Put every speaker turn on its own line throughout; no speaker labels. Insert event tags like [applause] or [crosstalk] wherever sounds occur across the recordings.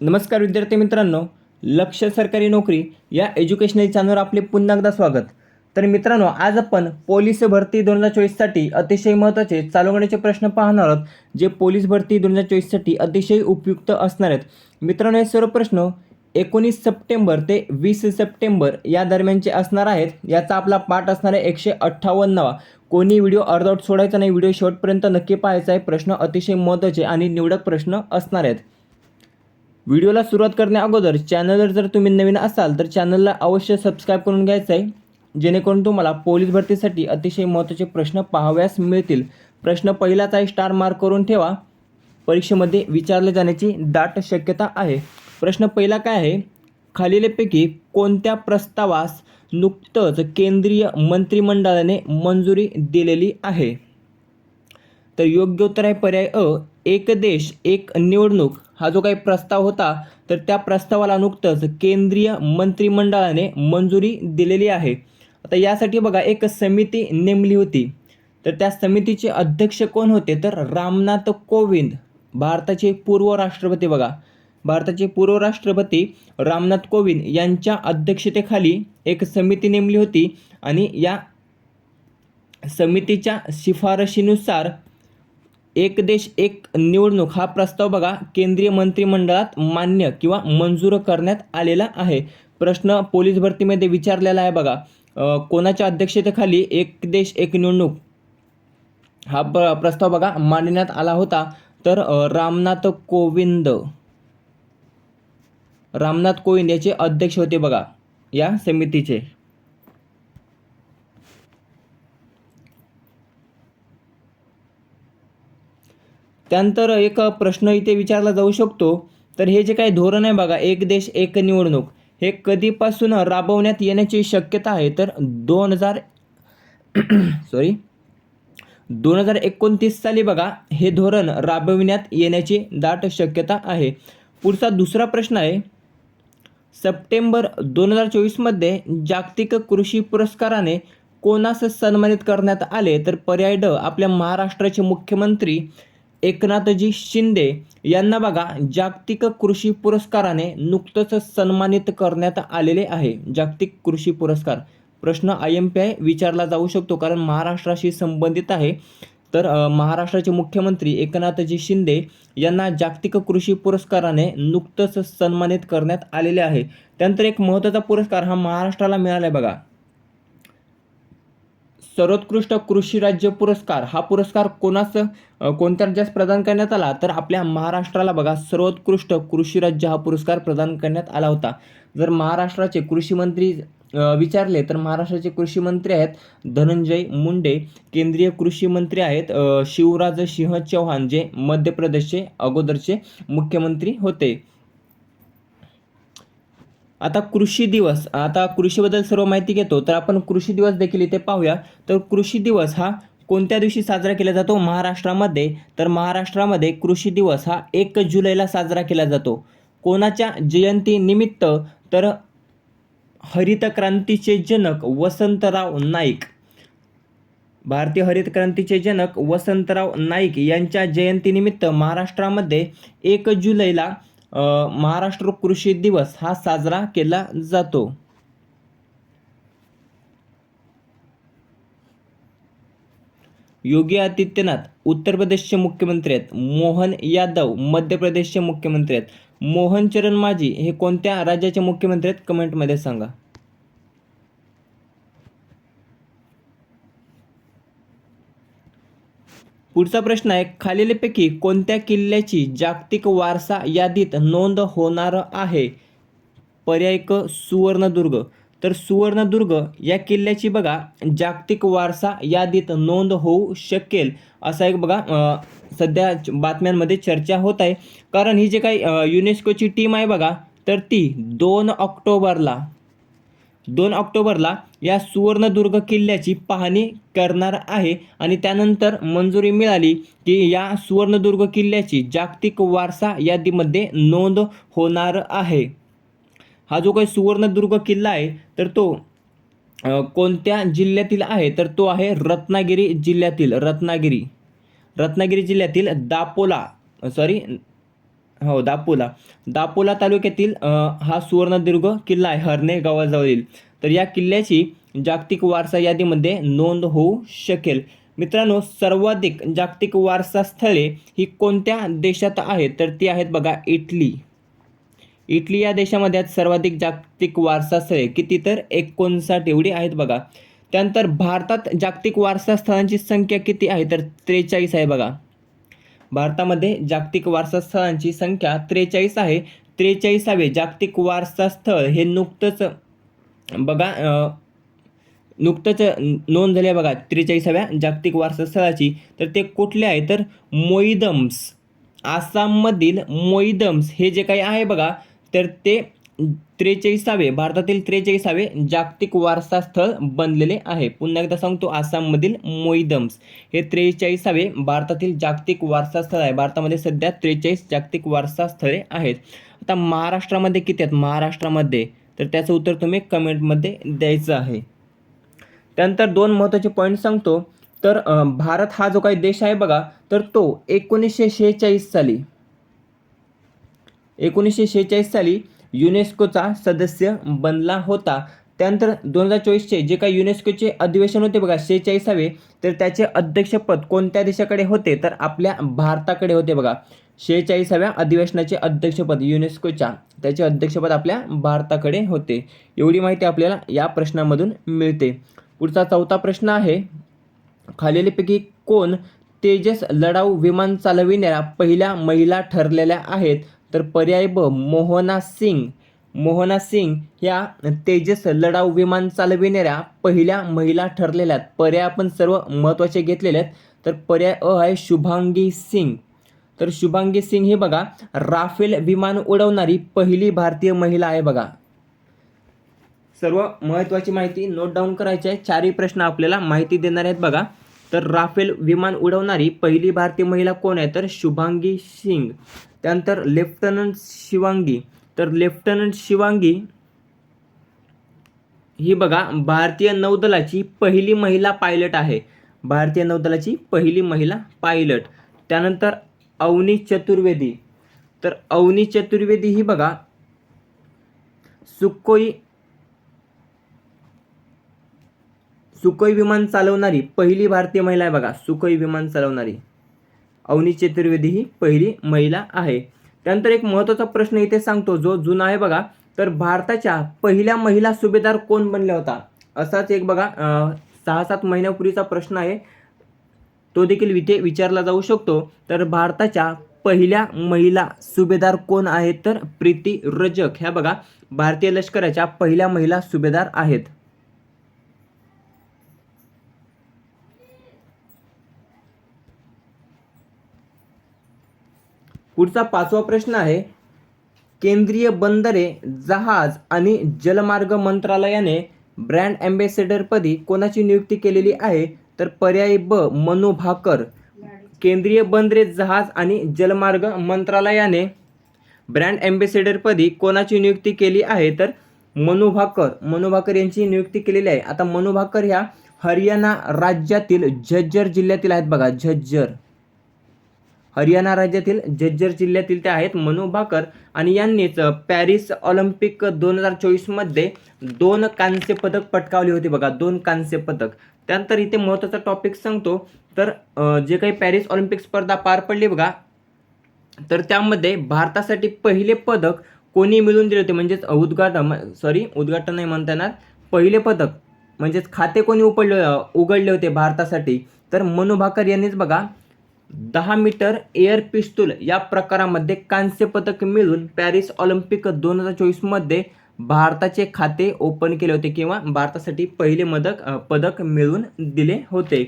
नमस्कार विद्यार्थी मित्रांनो लक्ष सरकारी नोकरी या एज्युकेशनल चॅनलवर आपले पुन्हा एकदा स्वागत. तर मित्रांनो आज आपण पोलीस भरती दोन हजार चोवीससाठी अतिशय महत्त्वाचे चालवण्याचे प्रश्न पाहणार आहोत जे पोलीस भरती दोन हजार चोवीससाठी अतिशय उपयुक्त असणार आहेत. मित्रांनो हे सर्व प्रश्न एकोणीस सप्टेंबर ते वीस सप्टेंबर या दरम्यानचे असणार आहेत याचा आपला पाठ असणार आहे एकशे अठ्ठावन्नवा. कोणी व्हिडिओ अर्धवट सोडायचा नाही व्हिडिओ शेवटपर्यंत नक्की पाहायचा आहे प्रश्न अतिशय महत्त्वाचे आणि निवडक प्रश्न असणार आहेत. व्हिडिओला सुरुवात करण्या अगोदर चॅनलवर जर तुम्ही नवीन असाल तर चॅनलला अवश्य सबस्क्राईब करून घ्यायचं आहे. जेणेकरून तुम्हाला पोलीस भरतीसाठी अतिशय महत्त्वाचे प्रश्न पाहाव्यास मिळतील. प्रश्न पहिलाच आहे स्टार मार्क करून ठेवा. परीक्षेमध्ये विचारले जाण्याची दाट शक्यता आहे. प्रश्न पहिला काय आहे? खालीलपैकी कोणत्या प्रस्तावास नुकतंच केंद्रीय मंत्रिमंडळाने मंजुरी दिलेली आहे? तर योग्य उत्तर आहे पर्याय अ एक देश एक निवडणूक. हा जो काही प्रस्ताव होता तर त्या प्रस्तावाला नुकतंच केंद्रीय मंत्रिमंडळाने मंजुरी दिलेली आहे. आता यासाठी बघा एक समिती नेमली होती. तर त्या समितीचे अध्यक्ष कोण होते? तर रामनाथ कोविंद भारताचे पूर्व राष्ट्रपती बघा. भारताचे पूर्व राष्ट्रपती रामनाथ कोविंद यांच्या अध्यक्षतेखाली एक समिती नेमली होती आणि या समितीच्या शिफारशीनुसार एक देश एक निवडणूक हा प्रस्ताव बघा केंद्रीय मंत्रिमंडळात मान्य किंवा मंजूर करण्यात आलेला आहे. प्रश्न पोलीस भरतीमध्ये विचारलेला आहे बघा. कोणाच्या अध्यक्षतेखाली एक देश एक निवडणूक? हा प्र प्रस्ताव बघा मांडण्यात आला होता. तर रामनाथ कोविंद. रामनाथ कोविंद याचे अध्यक्ष होते बघा या समितीचे. त्यानंतर एक प्रश्न इथे विचारला जाऊ शकतो. तर हे जे काही धोरण आहे बघा एक देश एक निवडणूक हे कधीपासून राबवण्यात येण्याची शक्यता आहे? तर दोन हजार [clears throat] सॉरी दोन हजार एकोणतीस साली बघा हे धोरण राबविण्यात येण्याची दाट शक्यता आहे. पुढचा दुसरा प्रश्न आहे. सप्टेंबर दोन हजार चोवीसमध्ये जागतिक कृषी पुरस्काराने कोणास सन्मानित करण्यात आले? तर पर्याय ड आपल्या महाराष्ट्राचे मुख्यमंत्री एकनाथजी शिंदे यांना बघा जागतिक कृषी पुरस्काराने नुकतंच सन्मानित करण्यात आलेले आहे. जागतिक कृषी पुरस्कार. प्रश्न आय एम पी आय विचारला जाऊ शकतो कारण महाराष्ट्राशी संबंधित आहे. तर महाराष्ट्राचे मुख्यमंत्री एकनाथजी शिंदे यांना जागतिक कृषी पुरस्काराने नुकतंच सन्मानित करण्यात आलेले आहे. त्यानंतर एक महत्त्वाचा पुरस्कार हा महाराष्ट्राला मिळाला आहे बघा. सर्वोत्कृष्ट कृषी राज्य पुरस्कार हा पुरस्कार कोणास कोणत्या राज्यास प्रदान करण्यात आला? तर आपल्या महाराष्ट्राला बघा सर्वोत्कृष्ट कृषी राज्य हा पुरस्कार प्रदान करण्यात आला होता. जर महाराष्ट्राचे कृषी मंत्री विचारले तर महाराष्ट्राचे कृषी मंत्री आहेत धनंजय मुंडे केंद्रीय कृषी मंत्री आहेत शिवराज सिंह चौहान जे मध्य प्रदेशचे अगोदरचे मुख्यमंत्री होते. आता कृषी दिवस आता कृषीबद्दल सर्व माहिती घेतो तर आपण कृषी दिवस देखील इथे पाहूया. तर कृषी दिवस हा कोणत्या दिवशी साजरा केला जातो? महाराष्ट्रामध्ये. तर महाराष्ट्रामध्ये कृषी दिवस हा एक जुलैला साजरा केला जातो. कोणाच्या जयंतीनिमित्त? तर हरित क्रांतीचे जनक वसंतराव नाईक. भारतीय हरित क्रांतीचे जनक वसंतराव नाईक यांच्या जयंतीनिमित्त महाराष्ट्रामध्ये एक जुलैला महाराष्ट्र कृषी दिवस हा साजरा केला जातो. योगी आदित्यनाथ उत्तर प्रदेशचे मुख्यमंत्री आहेत. मोहन यादव मध्य प्रदेशचे मुख्यमंत्री आहेत. मोहन चरण माझी हे कोणत्या राज्याचे मुख्यमंत्री आहेत? कमेंटमध्ये सांगा. पुढचा प्रश्न आहे खालीलपैकी कोणत्या किल्ल्याची जागतिक वारसा यादीत नोंद होणार आहे? पर्याय क सुवर्णदुर्ग. तर सुवर्णदुर्ग या किल्ल्याची बघा जागतिक वारसा यादीत नोंद होऊ शकेल असा एक बघा सध्या बातम्यांमध्ये चर्चा होत आहे. कारण ही जे काही युनेस्कोची टीम आहे बघा तर ती दोन ऑक्टोबरला दोन ऑक्टोबरला या सुवर्णदुर्ग किल्ल्याची पाहणी करणार आहे आणि त्यानंतर मंजुरी मिळाली की या सुवर्णदुर्ग किल्ल्याची जागतिक वारसा यादीमध्ये नोंद होणार आहे. हा जो काही सुवर्णदुर्ग किल्ला आहे तर तो कोणत्या जिल्ह्यातील आहे? तर तो आहे रत्नागिरी जिल्ह्यातील रत्नागिरी. रत्नागिरी जिल्ह्यातील दापोला सॉरी हो दापोला. दापोला तालुक्यातील हा सुवर्णदुर्ग किल्ला आहे हरणे गावाजवळील. तर या किल्ल्याची जागतिक वारसा यादीमध्ये नोंद होऊ शकेल. मित्रांनो सर्वाधिक जागतिक वारसा स्थळे ही कोणत्या देशात आहेत? तर ती आहेत बघा इटली. इटली या देशामध्ये सर्वाधिक जागतिक वारसा स्थळे किती तर? एकोणसाठ एवढी आहेत बघा. त्यानंतर भारतात जागतिक वारसा स्थळांची संख्या किती आहे? तर त्रेचाळीस आहे बघा. भारतामध्ये जागतिक वारसा स्थळांची संख्या त्रेचाळीस आहे. त्रेचाळीसावे जागतिक वारसा स्थळ हे नुकतंच बघा नुकतंच नोंद झाली आहे बघा त्रेचाळीसाव्या जागतिक वारसा स्थळाची तर ते कुठले आहे? तर मोईदम्स. आसाममधील मोईदम्स हे जे काही आहे बघा तर ते त्रेचाळीसावे भारतातील त्रेचाळीसावे जागतिक वारसा स्थळ बनलेले आहे. पुन्हा एकदा सांगतो आसाममधील मोईदम्स. हे त्रेचाळीसावे भारतातील जागतिक वारसा स्थळ आहे. भारतामध्ये सध्या त्रेचाळीस जागतिक वारसा स्थळे आहेत. आता महाराष्ट्रामध्ये किती आहेत? महाराष्ट्रामध्ये. तर त्याचं उत्तर तुम्ही कमेंटमध्ये द्यायचं आहे. त्यानंतर दोन महत्त्वाचे पॉईंट सांगतो. तर भारत हा जो काही देश आहे बघा तर तो एकोणीसशे शेहेचाळीस साली एकोणीसशे शेहेचाळीस साली युनेस्कोचा सदस्य बनला होता. त्यानंतर दोन हजार चोवीसचे जे काही युनेस्कोचे अधिवेशन होते बघा शेहेचाळीसावे तर त्याचे अध्यक्षपद कोणत्या देशाकडे होते? तर आपल्या भारताकडे होते बघा. शेहेचाळीसाव्या अधिवेशनाचे अध्यक्षपद युनेस्कोच्या त्याचे अध्यक्षपद आपल्या भारताकडे होते. एवढी माहिती आपल्याला या प्रश्नामधून मिळते. पुढचा चौथा प्रश्न आहे खालीलपैकी कोण तेजस लढाऊ विमान चालविणाऱ्या पहिल्या महिला ठरलेल्या आहेत? तर पर्याय ब मोहना सिंग. मोहना सिंग ह्या तेजस लढाऊ विमान चालविणाऱ्या पहिल्या महिला ठरलेल्या आहेत. पर्याय आपण सर्व महत्त्वाचे घेतलेले आहेत. तर पर्याय अ आहे शुभांगी सिंग. तर शुभांगी सिंग हे बघा राफेल विमान उडवणारी पहिली भारतीय महिला आहे बघा. सर्व महत्त्वाची माहिती नोट डाऊन करायची आहे. चारही प्रश्न आपल्याला माहिती देणार आहेत बघा. तर राफेल विमान उडवणारी पहिली भारतीय महिला कोण आहे? तर शुभांगी सिंग त्यानंतर लेफ्टनंट शिवांगी. तर लेफ्टनंट शिवांगी ही बघा भारतीय नौदलाची पहिली महिला पायलट आहे. भारतीय नौदलाची पहिली महिला पायलट. त्यानंतर अवनी चतुर्वेदी. तर अवनी चतुर्वेदी ही बघा सुकोई सुखोई विमान चालवणारी पहिली भारतीय महिला आहे बघा सुखोई विमान चालवणारी. अवनी चतुर्वेदी ही पहिली महिला आहे. त्यानंतर एक महत्त्वाचा प्रश्न इथे सांगतो जो जुना आहे बघा तर भारताच्या पहिल्या महिला सुभेदार कोण बनल्या होता? असाच एक बघा सहा सात महिन्यापूर्वीचा प्रश्न आहे. तो देखील इथे विचारला जाऊ शकतो. तर भारताच्या पहिल्या महिला सुभेदार कोण आहेत? तर प्रीती रजक. ह्या बघा भारतीय लष्कराच्या पहिल्या महिला सुभेदार आहेत. पुढचा पाचवा प्रश्न आहे केंद्रीय बंदरे जहाज आणि जलमार्ग मंत्रालयाने ब्रँड ॲम्बेसेडरपदी कोणाची नियुक्ती केलेली आहे? तर पर्याय ब मनु भाकर. केंद्रीय बंदरे जहाज आणि जलमार्ग मंत्रालयाने ब्रँड ॲम्बेसेडरपदी कोणाची नियुक्ती केली आहे? तर मनु भाकर. मनू भाकर यांची नियुक्ती केलेली आहे. आता मनु भाकर ह्या हरियाणा राज्यातील झज्जर जिल्ह्यातील आहेत बघा झज्जर. हरियाणा राज्यातील झज्जर जिल्ह्यातील ते आहेत मनु भाकर. आणि यांनीच पॅरिस ऑलिम्पिक दोन हजार चोवीसमध्ये दोन कांस्य पदक पटकावली होती बघा दोन कांस्य पदक. त्यानंतर इथे महत्त्वाचा टॉपिक सांगतो. तर जे काही पॅरिस ऑलिम्पिक स्पर्धा पार पडली बघा तर त्यामध्ये भारतासाठी पहिले पदक कोणी मिळून दिले होते? म्हणजेच उद्घाटन सॉरी उद्घाटन नाही म्हणता येणार. पहिले पदक म्हणजेच खाते कोणी उपडले उघडले होते भारतासाठी? तर मनु भाकर यांनीच बघा दहा मीटर एअर पिस्तूल या प्रकारामध्ये कांस्य पदक मिळून पॅरिस ऑलिम्पिक दोन हजार चोवीसमध्ये भारताचे खाते ओपन केले होते किंवा भारतासाठी पहिले मदक पदक मिळवून दिले होते.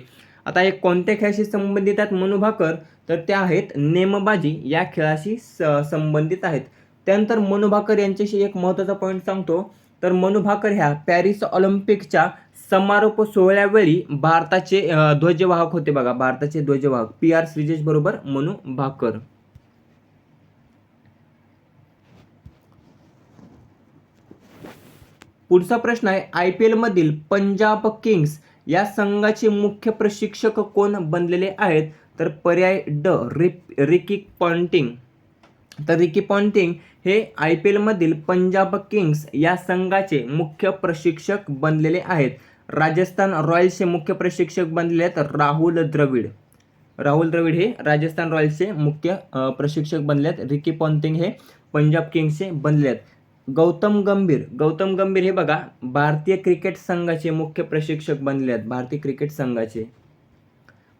आता हे कोणत्या खेळाशी संबंधित आहेत मनु भाकर? तर त्या आहेत नेमबाजी या खेळाशी स संबंधित आहेत. त्यानंतर मनुभाकर यांच्याशी एक महत्त्वाचा पॉईंट सांगतो. तर मनु भाकर ह्या पॅरिस ऑलिम्पिकच्या समारोप सोहळ्यावेळी भारताचे ध्वजवाहक होते बघा. भारताचे ध्वजवाहक पी आर श्रीजेश बरोबर मनु भाकर. पुढचा प्रश्न आहे आय पी एलमधील पंजाब किंग्स या संघाचे मुख्य प्रशिक्षक कोण बनलेले आहेत? तर पर्याय ड रिप रिकी पॉन्टिंग. तर रिकी पॉन्टिंग हे आय पी एलमधील पंजाब किंग्स या संघाचे मुख्य प्रशिक्षक बनलेले आहेत. राजस्थान रॉयल्सचे मुख्य प्रशिक्षक बनलेले आहेत राहुल द्रविड. राहुल द्रविड हे राजस्थान रॉयल्सचे मुख्य प्रशिक्षक बनले आहेत. रिकी पॉन्टिंग हे पंजाब किंग्सचे बनले आहेत. गौतम गंभीर गौतम गंभीर हे बघा भारतीय क्रिकेट संघाचे मुख्य प्रशिक्षक बनले आहेत. भारतीय क्रिकेट संघाचे.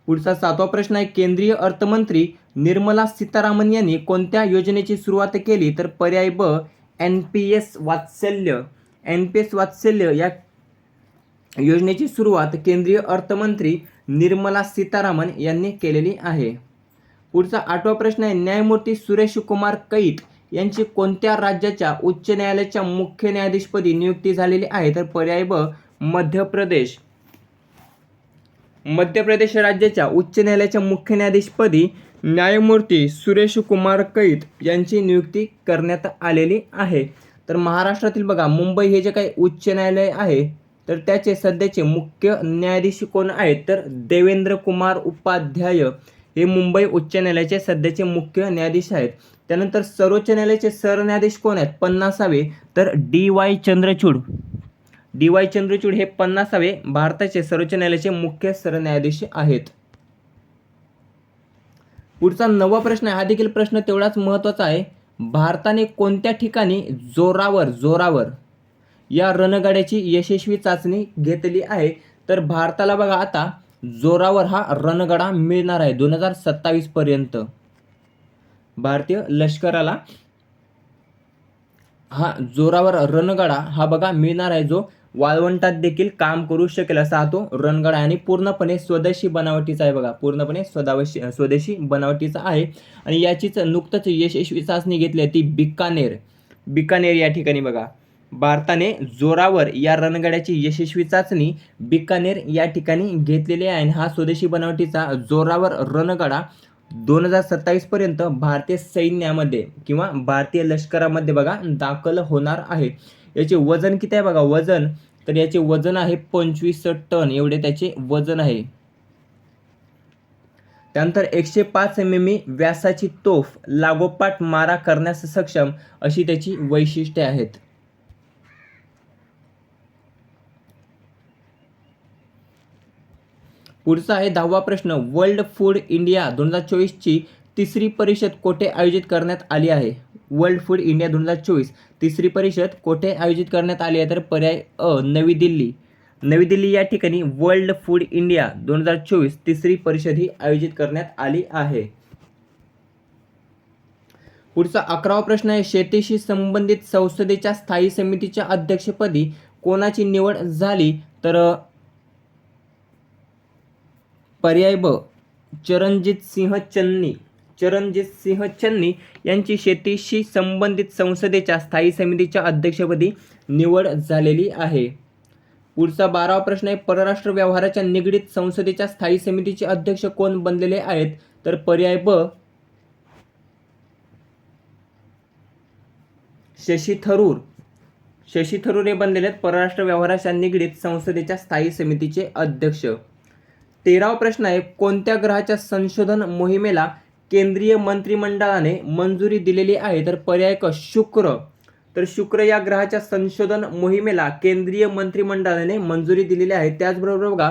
पुढचा सातवा प्रश्न आहे केंद्रीय अर्थमंत्री निर्मला सीतारामन यांनी कोणत्या योजनेची सुरुवात केली तर पर्याय ब N P S Vatsalya. N P S Vatsalya या योजनेची सुरुवात केंद्रीय अर्थमंत्री निर्मला सीतारामन यांनी केलेली आहे. पुढचा आठवा प्रश्न आहे न्यायमूर्ती सुरेश कुमार कैत यांची कोणत्या राज्याच्या उच्च न्यायालयाच्या मुख्य न्यायाधीशपदी नियुक्ती झालेली आहे तर पर्याय ब मध्य प्रदेश. मध्य प्रदेश राज्याच्या उच्च न्यायालयाच्या मुख्य न्यायाधीशपदी न्यायमूर्ती सुरेश कुमार कैत यांची नियुक्ती करण्यात आलेली आहे. तर महाराष्ट्रातील बघा मुंबई हे जे काही उच्च न्यायालय आहे तर त्याचे सध्याचे मुख्य न्यायाधीश कोण आहेत? तर देवेंद्र कुमार उपाध्याय हे मुंबई उच्च न्यायालयाचे सध्याचे मुख्य न्यायाधीश आहेत. त्यानंतर सर्वोच्च न्यायालयाचे सरन्यायाधीश कोण आहेत? पन्नासावे. तर D Y Chandrachud. D Y Chandrachud हे पन्नासावे भारताचे सर्वोच्च न्यायालयाचे मुख्य सरन्यायाधीश आहेत. पुढचा नवा प्रश्न आहे. हा देखील प्रश्न तेवढाच महत्त्वाचा आहे. भारताने कोणत्या ठिकाणी जोरावर जोरावर या रणगाड्याची यशस्वी चाचणी घेतली आहे? तर भारताला बघा आता जोरावर हा रणगाडा मिळणार आहे दोन हजार सत्तावीसपर्यंत भारतीय लष्कराला हा जोरावर रणगाडा हा बघा मिळणार आहे जो वाळवंटात देखील काम करू शकेल असा हा तो रणगाडा आहे. आणि पूर्णपणे स्वदेशी बनावटीचा आहे बघा. पूर्णपणे स्वदावशी स्वदेशी बनावटीचा आहे. आणि याचीच नुकतंच यशस्वी चाचणी घेतली आहे ती बिकानेर. बिकानेर या ठिकाणी बघा. भारताने जोरावर या रणगाड्याची यशस्वी चाचणी बिकानेर या ठिकाणी घेतलेली आहे. आणि हा स्वदेशी बनावटीचा जोरावर रणगाडा दोन हजार सत्तावीसपर्यंत भारतीय सैन्यामध्ये किंवा भारतीय लष्करामध्ये बघा दाखल होणार आहे. याचे वजन किती आहे बघा? वजन तर याचे वजन आहे पंचवीस टन. एवढे त्याचे वजन आहे. त्यानंतर एकशे पाच एम एम व्यासाची तोफ लागोपाठ मारा करण्यास सक्षम अशी त्याची वैशिष्ट्ये आहेत. पुढचा आहे दहावा प्रश्न. वर्ल्ड फूड इंडिया दोन हजार चोवीसची तिसरी परिषद कोठे आयोजित करण्यात आली आहे? वर्ल्ड फूड इंडिया दोन हजार चोवीस. तिसरी परिषद कोठे आयोजित करण्यात आली आहे? तर पर्याय अ नवी दिल्ली. नवी दिल्ली या ठिकाणी वर्ल्ड फूड इंडिया दोन हजार चोवीस तिसरी परिषद ही आयोजित करण्यात आली आहे. पुढचा अकरावा प्रश्न आहे शेतीशी संबंधित संसदेच्या स्थायी समितीच्या अध्यक्षपदी कोणाची निवड झाली? तर पर्याय ब चरणजित सिंह चन्नी. चरणजित सिंह चन्नी यांची शेतीशी संबंधित संसदेच्या स्थायी समितीच्या अध्यक्षपदी निवड झालेली आहे. पुढचा बारावा प्रश्न आहे परराष्ट्र व्यवहाराच्या निगडीत संसदेच्या स्थायी समितीचे अध्यक्ष कोण बनलेले आहेत? तर पर्याय ब. शशी थरूर. शशी थरूर हे बनलेले आहेत परराष्ट्र व्यवहाराच्या निगडीत संसदेच्या स्थायी समितीचे अध्यक्ष. तेरावा प्रश्न आहे कोणत्या ग्रहाच्या संशोधन मोहिमेला केंद्रीय मंत्रिमंडळाने मंजुरी दिलेली आहे. तर पर्याय क शुक्र. तर शुक्र या ग्रहाच्या संशोधन मोहिमेला केंद्रीय मंत्रिमंडळाने मंजुरी दिलेली आहे. त्याचबरोबर बघा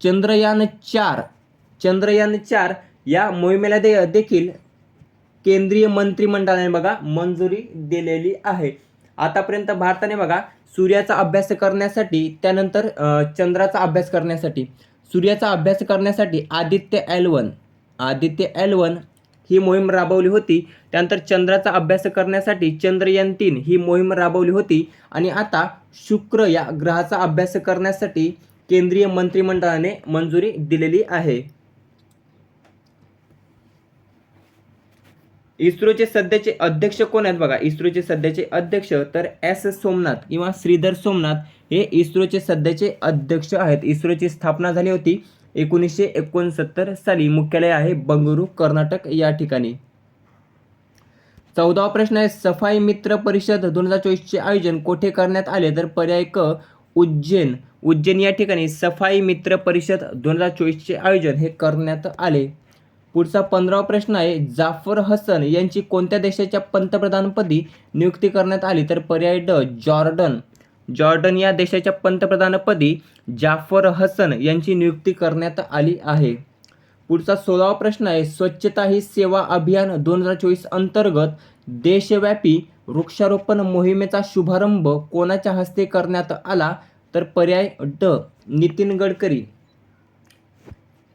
चंद्रयान चार. चंद्रयान चार या मोहिमेला दे देखील केंद्रीय मंत्रिमंडळाने बघा मंजुरी दिलेली आहे. आतापर्यंत भारताने बघा सूर्याचा अभ्यास करण्यासाठी त्यानंतर चंद्राचा अभ्यास करण्यासाठी. सूर्याचा अभ्यास करण्यासाठी Aditya L one. Aditya L one ही मोहीम राबवली होती. त्यानंतर चंद्राचा अभ्यास करण्यासाठी चंद्रयान तीन ही मोहीम राबवली होती. आणि आता शुक्र या ग्रहाचा अभ्यास करण्यासाठी केंद्रीय मंत्रिमंडळाने मंजुरी दिलेली आहे. इस्रोचे सध्याचे अध्यक्ष कोण आहेत बघा? इस्रोचे सध्याचे अध्यक्ष तर एस सोमनाथ किंवा श्रीधर सोमनाथ हे इस्रोचे सध्याचे अध्यक्ष आहेत. इस्रोची स्थापना झाली होती एकोणीसशे एकोणसत्तर साली. मुख्यालय आहे बंगळुरू कर्नाटक या ठिकाणी. चौदावा प्रश्न आहे सफाई मित्र परिषद दोन हजार चोवीसचे आयोजन कोठे करण्यात आले? तर पर्याय क उज्जैन. उज्जैन या ठिकाणी सफाई मित्र परिषद दोन हजार चोवीसचे आयोजन हे करण्यात आले. पुढचा पंधरावा प्रश्न आहे जाफर हसन यांची कोणत्या देशाच्या पंतप्रधानपदी नियुक्ती करण्यात आली? तर पर्याय ड जॉर्डन. जॉर्डन या देशाच्या पंतप्रधानपदी जाफर हसन यांची नियुक्ती करण्यात आली आहे. पुढचा सोळावा प्रश्न आहे स्वच्छता ही सेवा अभियान दोन हजार चोवीस अंतर्गत देशव्यापी वृक्षारोपण मोहिमेचा शुभारंभ कोणाच्या हस्ते करण्यात आला? तर पर्याय ड नितीन गडकरी.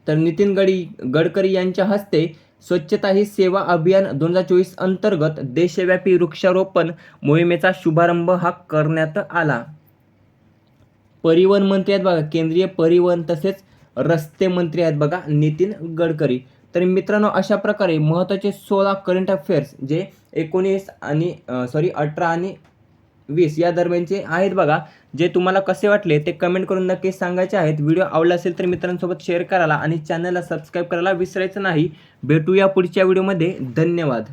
तर नितीन गडी गडकरी यांच्या हस्ते स्वच्छता ही सेवा अभियान दोन हजार चोवीस अंतर्गत देशव्यापी वृक्षारोपण मोहिमेचा शुभारंभ हा करण्यात आला. परिवहन मंत्री आहेत बघा केंद्रीय परिवहन तसेच रस्ते मंत्री आहेत बघा नितीन गडकरी. तर मित्रांनो अशा प्रकारे महत्त्वाचे सोळा करंट अफेअर्स जे एकोणीस आणि सॉरी अठरा आणि वीस या दरम्यानचे आहेत बघा. जे तुम्हाला कसे वाटले ते कमेंट करून नक्कीच सांगायचे आहेत. व्हिडिओ आवडला असेल तर मित्रांसोबत शेअर करायला आणि चॅनलला सबस्क्राईब करायला विसरायचं नाही. भेटूया पुढच्या व्हिडिओमध्ये धन्यवाद.